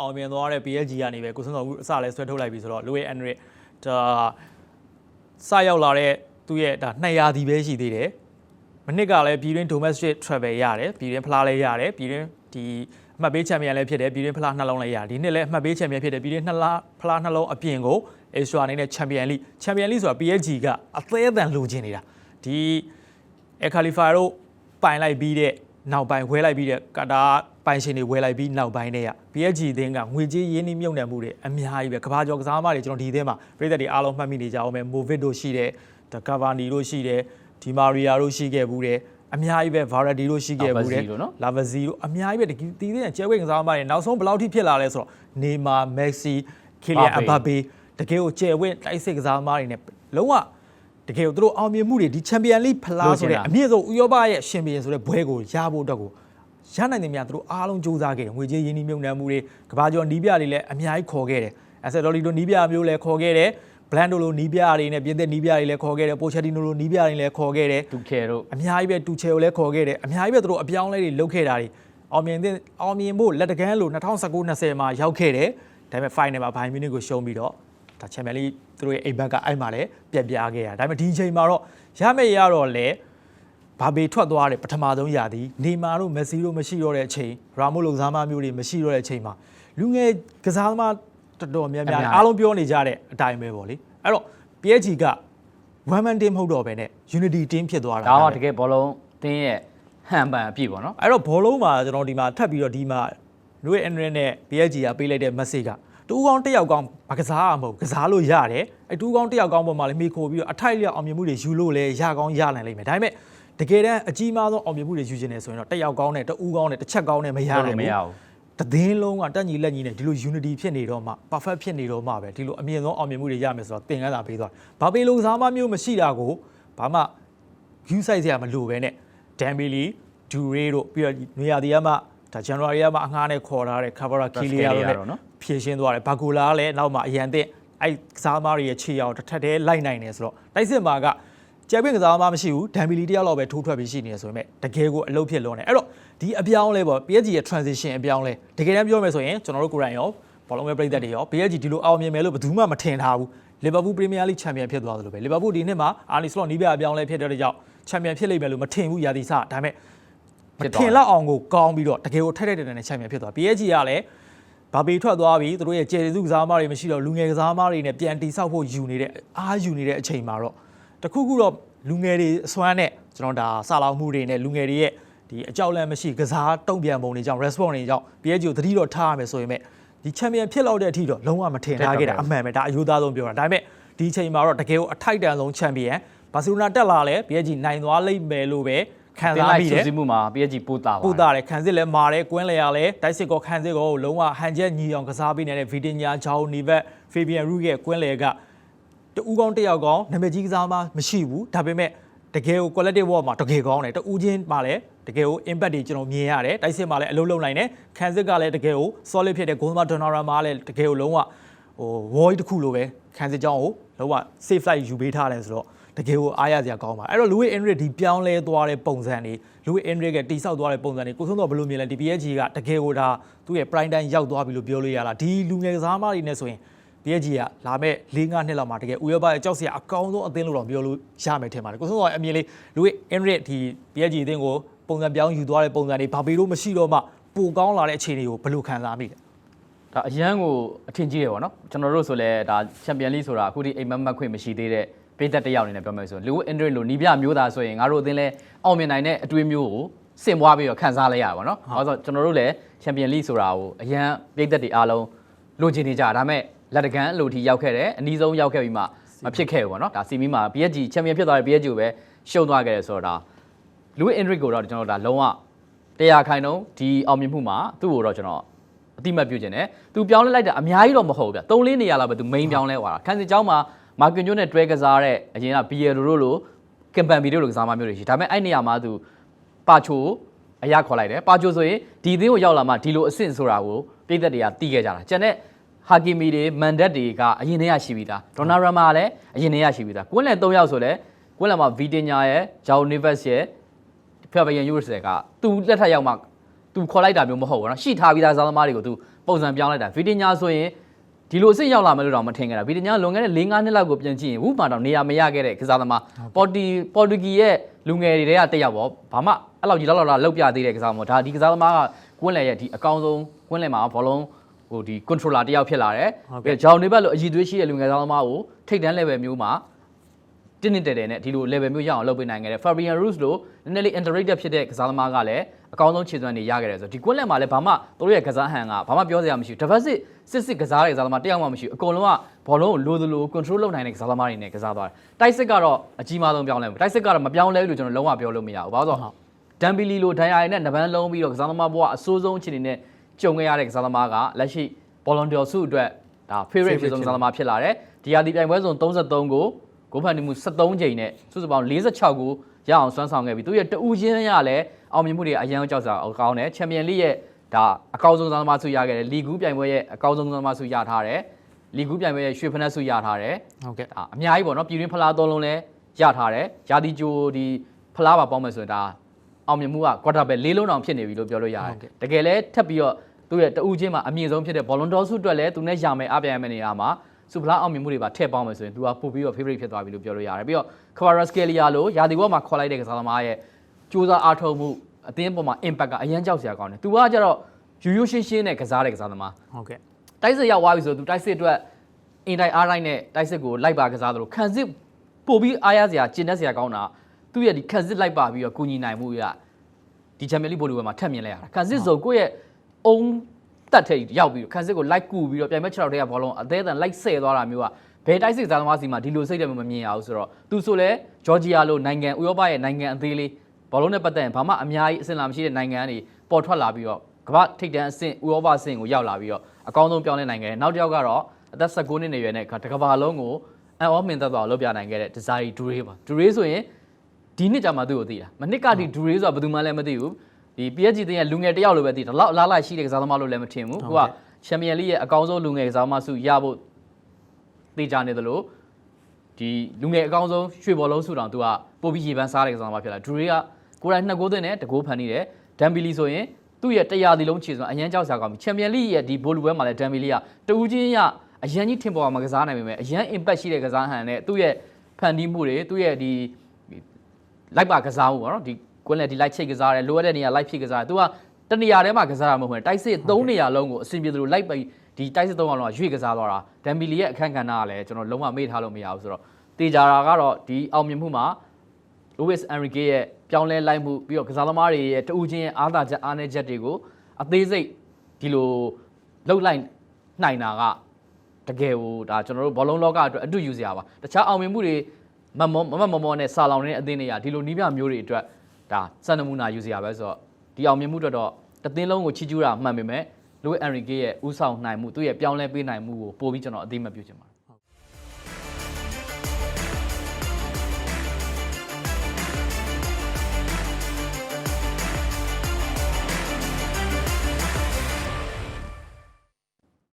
အောင်မြင်သွားတဲ့ PSG ကနေပဲကိုစွန်းတော်ဦးအစလဲဆွဲထုတ်လိုက်ပြီဆိုတော့ Louis Enrique ဒါစရောက်လာတဲ့သူ့ရဲ့ဒါ200ဒီပဲရှိသေးတယ်မနစ်ကလည်းပြည်တွင်း domestic travel ရတယ်ပြည်တွင်းဖလားလည်းရတယ်ပြည်တွင်းဒီအမှတ်ပေးချန်ပီယံလည်းဖြစ်တယ်ပြည်တွင်းဖလားနှလုံးလည်းရတယ်ဒီနှစ်လည်းအမှတ်ပေးချန်ပီယံဖြစ်တယ်ပြည်တွင်းနှစ်လားဖလားနှလုံးအပြင်ကို Asia အနေနဲ့ချန်ပီယံလိချန်ပီယံလိဆိုတာ PSG ကအသေးအတန်လိုချင်နေတာဒီအခါလီဖာတို့ပိုင်လိုက်ပြီးတဲ့နောက်ပိုင်းဝဲလိုက်ပြီးတဲ့ကာတာ ပိုင်ရှင်တွေဝဲလိုက်ပြီးနောက်ပိုင်းတည်းက PSG အသင်းကငွေကြေးရင်းနှီးမြှုပ်နှံမှုတွေအများကြီးပဲကဘာကျော်ကစားသမားတွေကျွန်တော်ဒီအသင်းမှာပြည်သက်တွေအားလုံးမှတ်မိနေကြအောင်ပဲမိုဗစ်တို့ရှိတယ်ဒါကာဗာနီတို့ရှိတယ်ဒီမာရီယာတို့ရှိခဲ့ဘူးတယ်အများကြီးပဲဗာရဒီတို့ရှိခဲ့ဘူးတယ် Lavazzi တို့နော်လာဗဇီတို့အများကြီးပဲဒီဒီသင်းကကျဲဝဲကစားသမားတွေနောက်ဆုံးဘယ်လောက်ထိဖြစ်လာလဲဆိုတော့နေမာမက်ဆီကီလီယန်အဘဘေတကယ်ကိုကျဲဝဲတိုက်စစ်ကစားသမားတွေနဲ့လုံးဝတကယ်ကိုသူတို့အောင်မြင်မှုတွေဒီချန်ပီယံလိဖလားဆိုတဲ့အမြင့်ဆုံးဥရောပရဲ့ရှင်ပီယံဆိုတဲ့ဘွဲကိုရဖို့အတွက်ကို ရနိုင်တယ်များသူတို့အားလုံးစူးစမ်းခဲ့တယ်ငွေကြေးရင်းနှီးမြှုပ်နှံမှုတွေကဘာကျော်နီးပြတွေလည်းအများကြီးခေါ်ခဲ့တယ်အဆက်တော်လီတို့နီးပြမျိုးလည်းခေါ်ခဲ့တယ်ဘလန်ဒိုလိုနီးပြတွေနဲ့ပြင်သစ်နီးပြတွေလည်းခေါ်ခဲ့တယ်ပိုချက်တီနိုလိုနီးပြတွေလည်းခေါ်ခဲ့တယ်ဒုခဲတို့အများကြီးပဲတူချယ်ကိုလည်းခေါ်ခဲ့တယ်အများကြီးပဲသူတို့အပြောင်းအလဲတွေလုပ်ခဲ့တာတွေအောင်မြင်တဲ့အောင်မြင်ဖို့လက်တကန်းလို့2019-20မှာရောက်ခဲ့တယ်ဒါပေမဲ့ final မှာဘိုင်မြူနစ်ကိုရှုံးပြီးတော့ဒါချန်ပီယံလိသူတို့ရဲ့အိမ်ဘက်ကအဲ့မှာလည်းပြက်ပြားခဲ့ရဒါပေမဲ့ဒီအချိန်မှာတော့ရမယ့်ရတော့လေ ဘာဘေထွက်သွားတယ်ပထမဆုံးရာသီနေမာတို့မက်ဆီတို့မရှိတော့တဲ့အချိန်ရာမိုလိုဇာမာမျိုးတွေမရှိတော့တဲ့အချိန်မှာလူငယ်ကစားသမားတော်တော်များများအားလုံးပြောနေကြတဲ့အတိုင်းပဲပေါ့လေအဲ့တော့ PSG က one man team မဟုတ်တော့ဘဲနဲ့ unity team ဖြစ်သွားတာဒါကတကယ်ဘောလုံးတင်းရဲ့ဟန်ပန်အပြည့်ပေါ့နော်အဲ့တော့ဘောလုံးမှာကျွန်တော်ဒီမှာထပ်ပြီးတော့ဒီမှာနွေအန်ရနဲ့ PSG ကပေးလိုက်တဲ့ message ကတူကောင်းတစ်ယောက်ကောင်းမကစားရမဟုတ်ကစားလို့ရတယ်အဲ့တူကောင်းတစ်ယောက်ကောင်းပေါ်မှာလည်းမိခိုပြီးတော့အထိုက်လျောက်အောင်မြင်မှုတွေယူလို့လည်းရကောင်းရနိုင်လိမ့်မယ်ဒါပေမဲ့ တကယ်တမ်းအကြီးမားဆုံးအောင်မြင်မှုတွေယူခြင်းနေဆိုရင်တော့တစ်ယောက်ကောင်းနဲ့တူကောင်းနဲ့တစ်ချက်ကောင်းနဲ့မရနိုင်မဘူးရဘူးတသင်းလုံးကတက်ညီလက်ညီနဲ့ဒီလို unity ဖြစ်နေတော့မှ perfect ဖြစ်နေတော့မှပဲဒီလိုအမြင့်ဆုံးအောင်မြင်မှုတွေရမယ်ဆိုတော့သင်ခန်းစာပေးသွားတယ်။ဘာပေလိုကစားမမျိုးမရှိတာကိုဘာမှ view size ရမလို့ပဲနဲ့ Dembele, Dure တို့ပြီးတော့နေရာဒီကမှဒါ January ကမှအငှားနဲ့ခေါ်ထားတဲ့ Cavara Kylian တို့ Kvaratskhelia တို့နော်နဲ့ဖြည့်ရှင်းသွားတယ်။ဘာကိုလာကလည်းနောက်မှအရန်သင့်အဲ့ကစားသမားတွေရဲ့ခြေအောင်တစ်ထက်တည်းလိုက်နိုင်တယ်ဆိုတော့တိုက်စစ်မှာက ကျဲပင်းကစားသမားမရှိဘူးဒမ်ဘီလီတယောက်လောက်ပဲထိုးထွက်ပြီးရှိနေတယ်ဆိုပေမဲ့တကယ်ကိုအလုပ်ဖြစ်လွန်တယ်အဲ့တော့ဒီအပြောင်းလဲပေါ့ PSG ရဲ့ transition အပြောင်းလဲတကယ်တမ်းပြောမယ်ဆိုရင်ကျွန်တော်တို့ကိုယ်တိုင်ရောဘောလုံးပဲပြည်သက်တွေရော PSG ဒီလိုအောင်မြင်မယ်လို့ဘယ်သူမှမထင်ထားဘူးလီဗာပူးပရီးမီးယားလိချန်ပီယံဖြစ်သွားသလိုပဲလီဗာပူးဒီနှစ်မှာအာနီစလော့နီးပြအပြောင်းလဲဖြစ်တဲ့ကြောင့်ချန်ပီယံဖြစ်လိမ့်မယ်လို့မထင်ဘူးရာသီစဒါပေမဲ့မထင်လောက်အောင်ကိုကောင်းပြီးတော့တကယ်ကိုထိုက်ထိုက်တန်တန်နဲ့ချန်ပီယံဖြစ်သွား PSG ကလည်းဘာပေထွက်သွားပြီသူတို့ရဲ့ကျေစုကစားသမားတွေမရှိတော့လူငယ်ကစားသမားတွေနဲ့ပြန်တိဆောက်ဖို့ယူနေတဲ့အားယူနေတဲ့အချိန်မှာတော့ တခုခုတော့လူငယ်တွေအစွမ်းနဲ့ကျွန်တော်ဒါစာလောင်မှုတွေနဲ့လူငယ်တွေရဲ့ဒီအကြောက်လန့်မရှိကစားတုံ့ပြန်ပုံတွေကြောင့် response တွေကြောင့် PSG ကိုသတိတော့ထားရမယ်ဆိုရင်မဲ့ဒီချန်ပီယံဖြစ်လောက်တဲ့အထိတော့လုံးဝမထင်ထားခဲ့တာအမှန်ပဲဒါအယူသားဆုံးပြောတာဒါပေမဲ့ဒီအချိန်မှာတော့တကယ်ကိုအထိုက်တန်ဆုံးချန်ပီယံဘာစီလိုနာတက်လာလဲ PSG နိုင်သွားလိမ့်မယ်လို့ပဲခံတင်စားလိုက်ပြီးစုတယ်စည်းမှုမှာ PSG ပို့တာပါပူတာတယ်ခံစစ်လည်းမာတယ်ကွင်းလေရလဲတိုက်စစ်ကောခံစစ်ကောကိုလုံးဝဟန်ချက်ညီအောင်ကစားပေးနေတဲ့ဗီတင်ညာဂျောင်းနီဗက်ဖေဘီယန်ရူရဲ့ကွင်းလေက တူကောင်းတစ်ယောက်ကောင်းနာမည်ကြီးကစားမှမရှိဘူးဒါပေမဲ့တကယ်ကို quality work မှာတကယ်ကောင်းတယ်တူချင်းမှာလည်းတကယ်ကို impact တွေကျွန်တော်မြင်ရတယ်တိုက်စစ်မှာလည်းအလုံးလုံးနိုင်တယ်ခံစစ်ကလည်းတကယ်ကို solid ဖြစ်တဲ့ goal မှာ Donnarumma မှာလည်းတကယ်ကိုလုံးဝဟို void တစ်ခုလိုပဲခံစစ်ကြောင်းကိုလုံးဝ safe flight ယူပေးထားတယ်ဆိုတော့တကယ်ကိုအားရစရာကောင်းပါအဲ့တော့ Louis Enrique ဒီပြောင်းလဲသွားတဲ့ပုံစံတွေ Louis Enrique ကတိဆောက်သွားတဲ့ပုံစံတွေကိုဆုံးတော့ဘယ်လိုမြင်လဲဒီ PSG ကတကယ်ကိုဒါသူ့ရဲ့ prime time ရောက်သွားပြီလို့ပြောလို့ရလားဒီလူငယ်ကစားသမားတွေနဲ့ဆိုရင် PSG ကလာမဲ့၄၅နှစ်လောက်မှာတကယ်ဥရောပရဲ့ကြောက်စရာအကောင်းဆုံးအသင်းလို့တော့ပြောလို့ရမယ်ထင်ပါတယ်ကိုဆုံးတော့အမြင်လေး Louis Enrique ဒီ PSG အသင်းကိုပုံစံပြောင်းယူသွားတဲ့ပုံစံတွေဘာပေလို့မရှိတော့မှပိုကောင်းလာတဲ့အခြေအနေကိုဘယ်လိုခံစားမိလဲဒါအရန်ကိုအထင်ကြီးတယ်ပေါ့နော်ကျွန်တော်တို့ဆိုလဲဒါချန်ပီယံလိဆိုတာအခုဒီအိမ်မက်မက်ခွင့်မရှိသေးတဲ့ပြည်သက်တစ်ယောက်အနေနဲ့ပြောမယ်ဆိုလူအင်ဒရစ်လိုနီးပြမျိုးသားဆိုရင်ငါတို့အသင်းလဲအောင်မြင်နိုင်တဲ့အတွေးမျိုးကိုစင်ပွားပြီးတော့ခန်းစားလိုက်ရပါတော့။ဘာလို့ဆိုကျွန်တော်တို့လည်းချန်ပီယံလိဆိုတာကိုအရန်ပြည်သက်တွေအားလုံးလိုချင်နေကြဒါပေမဲ့ လက်တကန်အလိုထိရောက်ခဲ့တယ်အနည်းဆုံးရောက်ခဲ့ပြီးမှမဖြစ်ခဲ့ဘူးပေါ့နော်ဒါစီမီမှာ PSG ချန်ပီယံဖြစ်သွားတဲ့ PSG ကိုပဲရှုံးသွားခဲ့တယ်ဆိုတော့ဒါလူအင်ဒရစ်ကိုတော့ကျွန်တော်ဒါလုံးဝတရားခိုင်နှုန်းဒီအောင်မြင်မှုမှာသူ့ကိုတော့ကျွန်တော်အတိမတ်ပြုခြင်းနဲ့သူပြောင်းလဲလိုက်တာအများကြီးတော့မဟုတ်ဘူးဗျ၃လေးနေရာလောက်ပဲသူ main ပြောင်းလဲသွားတာခန်းစစ်ကြောင်းမှာမာကွင်ကျွန်းနဲ့တွဲကစားတဲ့အရင်က BL တို့လိုကမ်ပန်ဘီတို့လိုကစားမမျိုးတွေရှိဒါပေမဲ့အဲ့နေရာမှာသူပါချိုအရာခေါ်လိုက်တယ်ပါချိုဆိုရင်ဒီသင်းကိုရောက်လာမှဒီလိုအဆင့်ဆိုတာကိုပြည်သက်တွေကတီးခဲ့ကြတာကျန်တဲ့ ဟာကီမီတွေမန်ဒက်တွေကအရင်တည်းရရှိပြီးသားဒေါနာရမာလည်းအရင်တည်းရရှိပြီးသားကွင်းလယ်၃ယောက်ဆိုလဲကွင်းလယ်မှာဗီတင်ညာရဲ့ဂျောင်နီဗက်စ်ရဲ့ဖျာဘယန်ယူရစ်ဆယ်ကသူလက်ထက်ရောက်မှ သူခေါ်လိုက်တာမျိုးမဟုတ်ဘူးเนาะရှိထားပြီးသားစားသမားတွေကိုသူ ပုံစံပြောင်းလိုက်တာဗီတင်ညာဆိုရင်ဒီလိုအစ်စ်ရောက်လာမယ်လို့တော့မထင်ခဲ့တာဗီတင်ညာလွန်ခဲ့တဲ့၄-၅နှစ်လောက်ကိုပြန်ကြည့်ရင်ဝူမာတော့နေရာမရခဲ့တဲ့ကစားသမားပေါ်တီပေါ်တူဂီရဲ့လူငယ်တွေတွေကတက်ရောက်ပေါ့ဘာမှအဲ့လောက်ကြီးလောက်လောက်လောက်ပြသေးတဲ့ကစားသမားဒါဒီကစားသမားကကွင်းလယ်ရဲ့ဒီအကောင်းဆုံးကွင်းလယ်မှာဘောလုံး ဟိုဒီ controller တယောက်ဖြစ်လာတယ်ဟုတ်ကဲ့ ပြီးတော့ဂျောင်နေဘက်လိုအည်သွေးရှိတဲ့လူငယ်သားသမားကိုထိတ်တန်း level မျိုးမှာတင်းတင်းတဲတဲနဲ့ဒီလို level မျိုးရအောင်လုပ်ပေးနိုင်ခဲ့တယ် Fabian Ruiz လို့နည်းနည်းလေး underrated ဖြစ်တဲ့ကစားသမားကလည်းအကောင်းဆုံးခြေစွမ်းတွေရခဲ့တယ်ဆိုတော့ဒီကွက်လက်မှာလည်းဘာမှသူတို့ရဲ့ကစားဟန်ကဘာမှပြောစရာမရှိဘူးတစ်ဖက်စစ်စစ်စစ်ကစားတဲ့ကစားသမားတယောက်မှမရှိဘူးအကုန်လုံးကဘောလုံးကိုလိုသလို control လုပ်နိုင်တဲ့ကစားသမားတွေနဲ့ကစားသွားတယ်တိုက်စစ်ကတော့အကြီးမားဆုံးပြောင်းလဲမှုတိုက်စစ်ကတော့မပြောင်းလဲဘူးလို့ကျွန်တော်လုံးဝပြောလို့မရဘူးဘာလို့လဲဆိုတော့ ဒမ်ဘီလီလိုဒန်ယာရီနဲ့နဗန်းလုံးပြီးတော့ကစားသမားဘဝအဆိုးဆုံးအခြေအနေနဲ့ ကြုံခဲ့ရတဲ့ကစားသမားကလက်ရှိဘောလုံးဒေါ်စုအတွက်ဒါ favorite ဖြစ်ဆုံးကစားသမားဖြစ်လာတယ်ဒီဟာဒီပြိုင်ပွဲစုံ33ကိုဂိုးဖန်တီမှု73ချိန်နဲ့စုစုပေါင်း46ကိုရအောင်စွမ်းဆောင်ခဲ့ပြီးသူရဲ့တအူချင်းရလည်းအောင်မြင်မှုတွေအရန်ကြောက်စားအကောင်းတယ်ချန်ပီယံလိရဲ့ဒါအကောင်းဆုံးသမားဆုရခဲ့တယ်လီဂူးပြိုင်ပွဲရဲ့အကောင်းဆုံးသမားဆုရထားတယ်လီဂူးပြိုင်ပွဲရဲ့ရွှေဖနက်ဆုရထားတယ်ဟုတ်ကဲ့ဒါအများကြီးပေါ့နော်ပြည်တွင်းဖလားသုံးလုံးလည်းရထားတယ်ယာတီဂျိုဒီဖလားပါပေါင်းမယ်ဆိုရင်ဒါအောင်မြင်မှုက quarter back လေးလုံးတောင်ဖြစ်နေပြီလို့ပြောလို့ရတယ်တကယ်လဲထပ်ပြီးတော့ သူ့ရဲ့တအူချင်းမှာအမြင့်ဆုံးဖြစ်တဲ့ဘောလုံးဒေါ်ဆုအတွက်လည်းသူနဲ့ရမယ်အပြိုင်ရမယ်နေရာမှာစူဖလားအောင်မြင်မှုတွေပါထည့်ပေါင်းမယ်ဆိုရင်သူကပို့ပြီးတော့ favorite ဖြစ်သွားပြီလို့ပြောလို့ရတယ်ပြီးတော့ Kvaratskhelia လို့ယာတီဘောမှာခေါ်လိုက်တဲ့ကစားသမားရဲ့စူးစမ်းအားထုတ်မှုအသင်းပေါ်မှာ impact ကအရန်ကြောက်စရာကောင်းတယ်သူကကြတော့ရိုးရိုးရှင်းရှင်းနဲ့ကစားတဲ့ကစားသမားဟုတ်ကဲ့တိုက်စစ်ရောက်သွားပြီဆိုသူတိုက်စစ်အတွက်အင်တိုင်းအားတိုင်းနဲ့တိုက်စစ်ကိုလိုက်ပါကစားသလိုခံစစ်ပို့ပြီးအားရစရာကျင်တတ်စရာကောင်းတာသူ့ရဲ့ဒီခံစစ်လိုက်ပါပြီးတော့ကုညီနိုင်မှုရဒီချန်ပီယံလိဘောလူဘယ်မှာထပ်မြင်လိုက်ရတာခံစစ်စုံကိုယ့်ရဲ့ အုံတက်ထိတ်ရောက်ပြီးတော့ခံစစ်ကိုလိုက်ကူပြီးတော့ပြန်မဲ့6တော့တဲ့ဘောလုံးအသေးအံလိုက်ဆဲသွားတာမျိုးကဘယ်တိုက်စစ်ကစားသမားစီမှာဒီလိုစိတ်တယ်မမြင်ရဘူးဆိုတော့သူဆိုလဲဂျော်ဂျီယာလိုနိုင်ငံဥရောပရဲ့နိုင်ငံအသေးလေးဘောလုံးနဲ့ပတ်သက်ရင်ဘာမှအများကြီးအဆင်လာမရှိတဲ့နိုင်ငံတွေပေါ်ထွက်လာပြီးတော့ကမ္ဘာထိပ်တန်းအဆင့်ဥရောပအဆင့်ကိုရောက်လာပြီးတော့အကောင်းဆုံးပြောင်းလဲနိုင်ခဲ့တယ်နောက်တစ်ယောက်ကတော့အသက်19နှစ်နေရွယ်နဲ့တကဘာလုံးကိုအန်အောမင်သက်သွားလုပ်ပြနိုင်ခဲ့တဲ့ Desire Dure ပါ Dure ဆိုရင်ဒီနှစ်ကြာမှသူ့ကိုသိတာမနှစ်ကဒီဒူရေးဆိုတာဘယ်သူမှလည်းမသိဘူး ဒီ PSG တင်ရဲ့လူငယ်တစ်ယောက်လိုပဲသိတယ်လောက်အလားလိုက်ရှိတဲ့ကစားသမားလို့လည်းမထင်ဘူးသူကချန်ပီယံလိရဲ့အကောင်းဆုံးလူငယ်ကစားသမားစုရဖို့သိကြနေတယ်လို့ဒီလူငယ်အကောင်းဆုံးရွှေဘောလုံးစုတောင်သူကပို့ပြီးရေပန်းစားတဲ့ကစားသမားဖြစ်လာဒူရေးကကိုယ်တိုင်နှစ်ကိုးသွင်းနဲ့တကိုးဖန်နေတယ်ဒမ်ဘီလီဆိုရင်သူ့ရဲ့တရားဒီလုံးခြေစွမ်းအရန်ကြောက်စရာကောင်းပြီချန်ပီယံလိရဲ့ဒီဘိုလူပွဲမှာလည်းဒမ်ဘီလီကတူးချင်းရအရန်ကြီးထင်ပေါ်မှာကစားနိုင်ပေမဲ့အရန် impact ရှိတဲ့ကစားဟန်နဲ့သူ့ရဲ့ဖန်တီးမှုတွေသူ့ရဲ့ဒီလိုက်ပါကစားမှုပေါ့နော်ဒီ ကွင်းလက်ဒီလိုက်ချိတ်ကစားတယ်လိုအပ်တဲ့နေရာလိုက်ဖြစ်ကစားတယ်သူကတနေရာထဲမှာကစားတာမဟုတ်ဘူးတိုက်စစ်၃နေရာလုံးကိုအဆင်ပြေသလိုလိုက်ပြီးဒီတိုက်စစ်၃အောင်လုံးကရွေ့ကစားသွားတာဒမ်ဘီလီရဲ့အခန်းကဏ္ဍကလည်းကျွန်တော်လုံးဝမေ့ထားလို့မရဘူးဆိုတော့တေဂျာရာကတော့ဒီအောင်မြင်မှုမှာ Luis Enrique ရဲ့ပြောင်းလဲလိုက်မှုပြီးတော့ကစားသမားတွေရဲ့တူးချင်းရဲ့အားသာချက်အားနည်းချက်တွေကိုအသေးစိတ်ဒီလိုလှုပ်လိုက်နိုင်တာကတကယ်ကိုဒါကျွန်တော်တို့ဘောလုံးလောကအတွက်အတူယူစရာပါတခြားအောင်မြင်မှုတွေမမောမမမောမောနဲ့စာလောင်နေတဲ့အသင်းတွေကဒီလိုနီးပြမျိုးတွေအတွက် ဒါစံနမူနာယူစရာပဲဆိုတော့ဒီအောင်မြင်မှုအတွက်တော့တစ်သင်းလုံးကိုချီးကျူးတာမှန်ပေမဲ့ Luis Enrique ရဲ့ဥဆောင်နိုင်မှုသူ့ရဲ့ပြောင်းလဲပေးနိုင်မှုကိုပို့ပြီးကျွန်တော်အသိမှတ်ပြုချင်ပါတယ်